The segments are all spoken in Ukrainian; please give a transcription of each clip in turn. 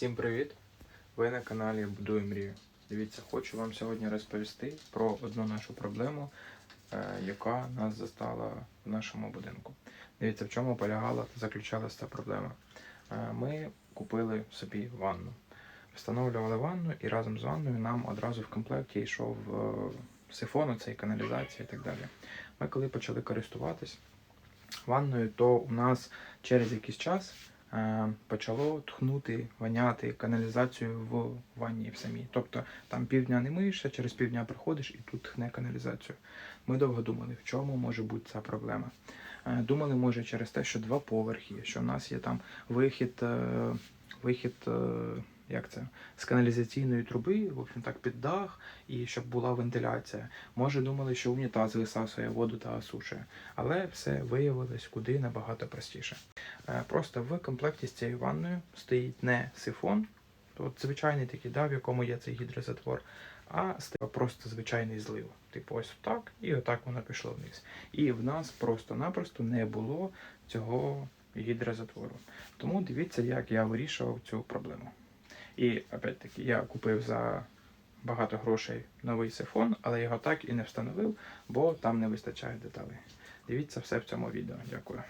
Всім привіт! Ви на каналі Будую мрію. Дивіться, хочу вам сьогодні розповісти про одну нашу проблему, е, яка нас застала в нашому будинку. Дивіться, в чому полягала та заключалася ця проблема. Е, Ми купили собі ванну, встановлювали ванну, і разом з ванною нам одразу в комплекті йшов е, сифон, цей каналізація і так далі. Ми коли почали користуватись ванною, то у нас через якийсь час почало тхнути, воняти каналізацію в ванні в самій. Тобто там півдня не миєшся, через півдня приходиш і тут тхне каналізацію. Ми довго думали, в чому може бути ця проблема. Е, Думали, може, через те, що два поверхи, що в нас є там вихід, е, вихід. Як це? З каналізаційної труби, в общем так, під дах, і щоб була вентиляція. Може, думали, що унітаз висасує воду та осушує. Але все виявилось куди набагато простіше. Е, Просто в комплекті з цією ванною стоїть не сифон, от звичайний такий, да, в якому є цей гідрозатвор, а просто звичайний злив. Типу ось так, і отак воно пішло вниз. І в нас просто-напросто не було цього гідрозатвору. Тому дивіться, як я вирішував цю проблему. І опять-таки я купив за багато грошей новий сифон, але його так і не встановив, бо там не вистачає деталей. Дивіться все в цьому відео. Дякую.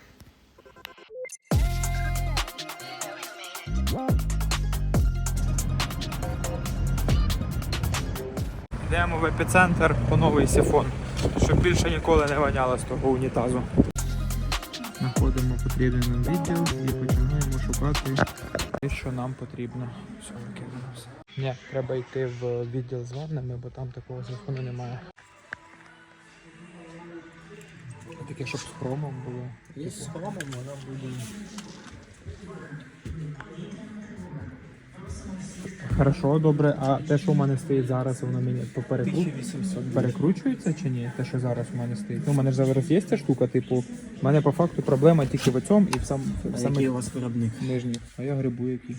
Йдемо в епіцентр по новий сифон, щоб більше ніколи не воняло з того унітазу. Знаходимо потрібний нам відділ і починаємо шукати те, що нам потрібно. Все, все. Ні, треба йти в відділ з ваннами, бо там такого сифону немає. Таке, щоб з хромом було. Є з хромом, вона буде. Хорошо, добре. А те, що в мене стоїть зараз, воно мені поперекру... 1800 перекручується чи ні? Те, що зараз у мене стоїть. Ну, у мене ж зараз є ця штука, типу, в мене по факту проблема тільки в цьому і в сам в А який у вас виробник? нижніх. А я грибу який.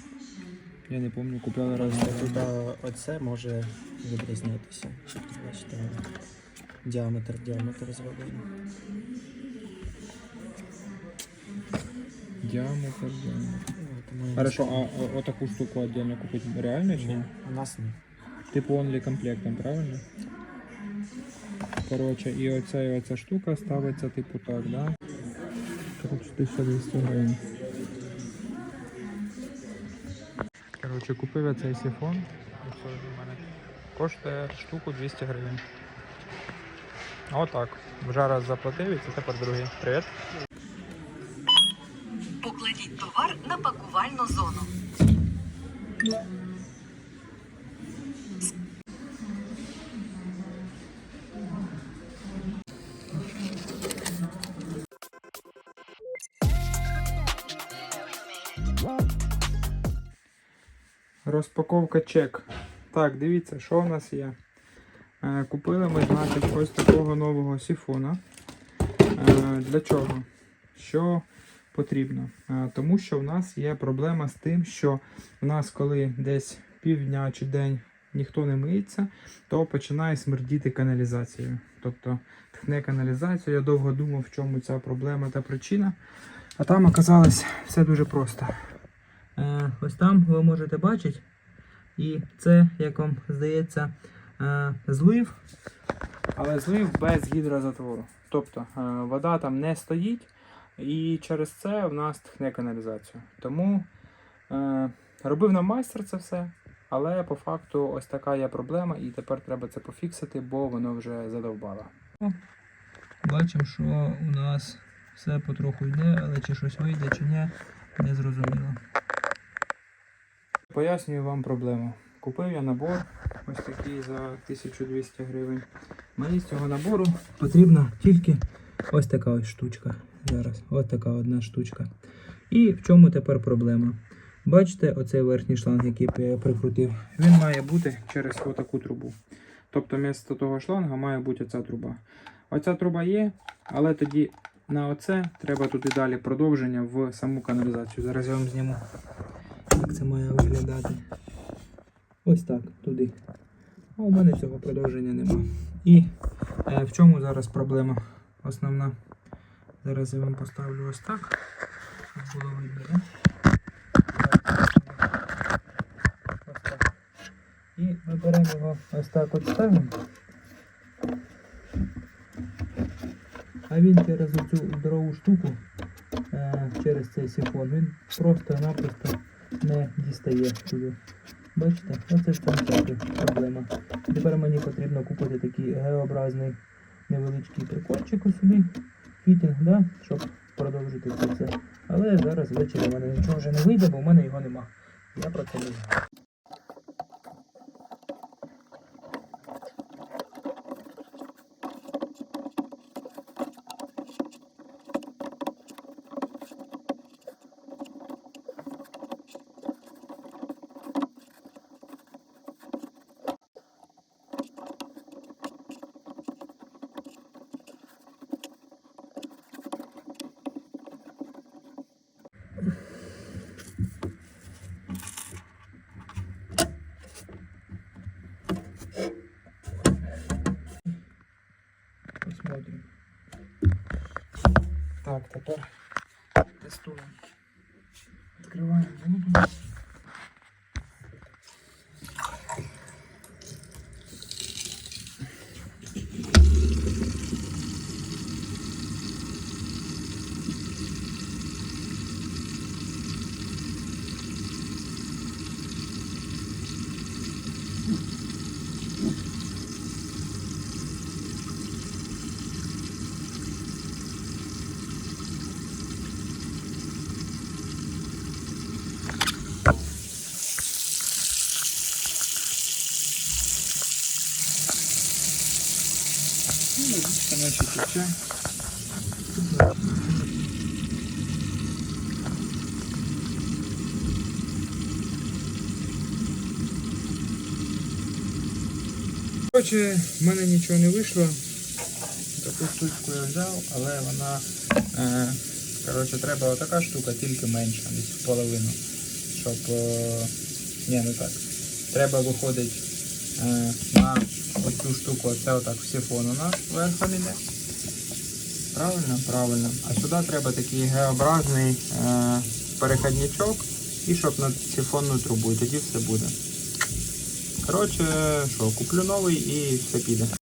Я не пам'ятаю, купляли раз. Тут а, оце може відрізнятися. Бачите, діаметр, діаметр зроблений. Діаметр, діаметр. Хорошо, а о- отаку штуку отдельно купити реально ні? Ні, у нас ні. Типу only комплектом, правильно? Коротше, і оця, і оця штука ставиться типу так, да? Коротше, 1200 гривень. Коротше, купив я цей сифон. Мене. Коштує штуку 200 гривень. Отак. Вже раз заплатив і це тепер другий. Привіт. Покладіть товар на пакувальну зону. Розпаковка чек. Так, дивіться, що у нас є. Е, Купили ми, значить, ось такого нового сифона. Е, Для чого? Що потрібно? Тому що в нас є проблема з тим, що в нас, коли десь півдня чи день ніхто не миється, то починає смердіти каналізацією. Тобто тхне каналізацію. Я довго думав, в чому ця проблема та причина. А там оказалось все дуже просто. Е, ось там ви можете бачити. І це, як вам здається, е, злив, але злив без гідрозатвору. Тобто е, вода там не стоїть, і через це в нас тхне каналізацію. Тому е, робив нам майстер це все, але по факту ось така є проблема, і тепер треба це пофіксити, бо воно вже задовбало. Бачимо, що у нас все потроху йде, але чи щось вийде, чи ні, не зрозуміло. Пояснюю вам проблему. Купив я набор ось такий за 1200 гривень. Мені з цього набору потрібна тільки ось така ось штучка. Зараз, ось така одна штучка. І в чому тепер проблема? Бачите, оцей верхній шланг, який я прикрутив, він має бути через отаку трубу. Тобто, вмісто того шланга має бути оця труба. Оця труба є, але тоді на оце треба туди далі продовження в саму каналізацію. Зараз я вам зніму як це має виглядати. Ось так, туди. А у мене цього продовження нема. І е, в чому зараз проблема основна? Зараз я вам поставлю ось так. Щоб було видно, да? його ось так от ставимо. А він через цю здорову штуку, е, через цей сифон, він просто-напросто не дістає туди. Бачите, оце в цьому таки проблема. Тепер мені потрібно купити такий Г-образний невеличкий прикольчик ось сюди, фітінг, да, щоб продовжити все це. Але зараз ввечері в мене нічого вже не вийде, бо в мене його нема. Я про це не знаю. Так, тепер тестуємо. Відкриваємо воду. Ну, бачите, наче тече. Коротше, в мене нічого не вийшло. Таку штучку я взяв, але вона. Е, коротше, треба отака штука, тільки менша, десь в половину. Щоб. Е, ні, не так. Треба виходить на оцю штуку, оце отак в сифон у нас верхом іде. Правильно? Правильно. А сюди треба такий Г-образний е, переходничок і щоб на сифонну трубу, і тоді все буде. Коротше, що, куплю новий і все піде.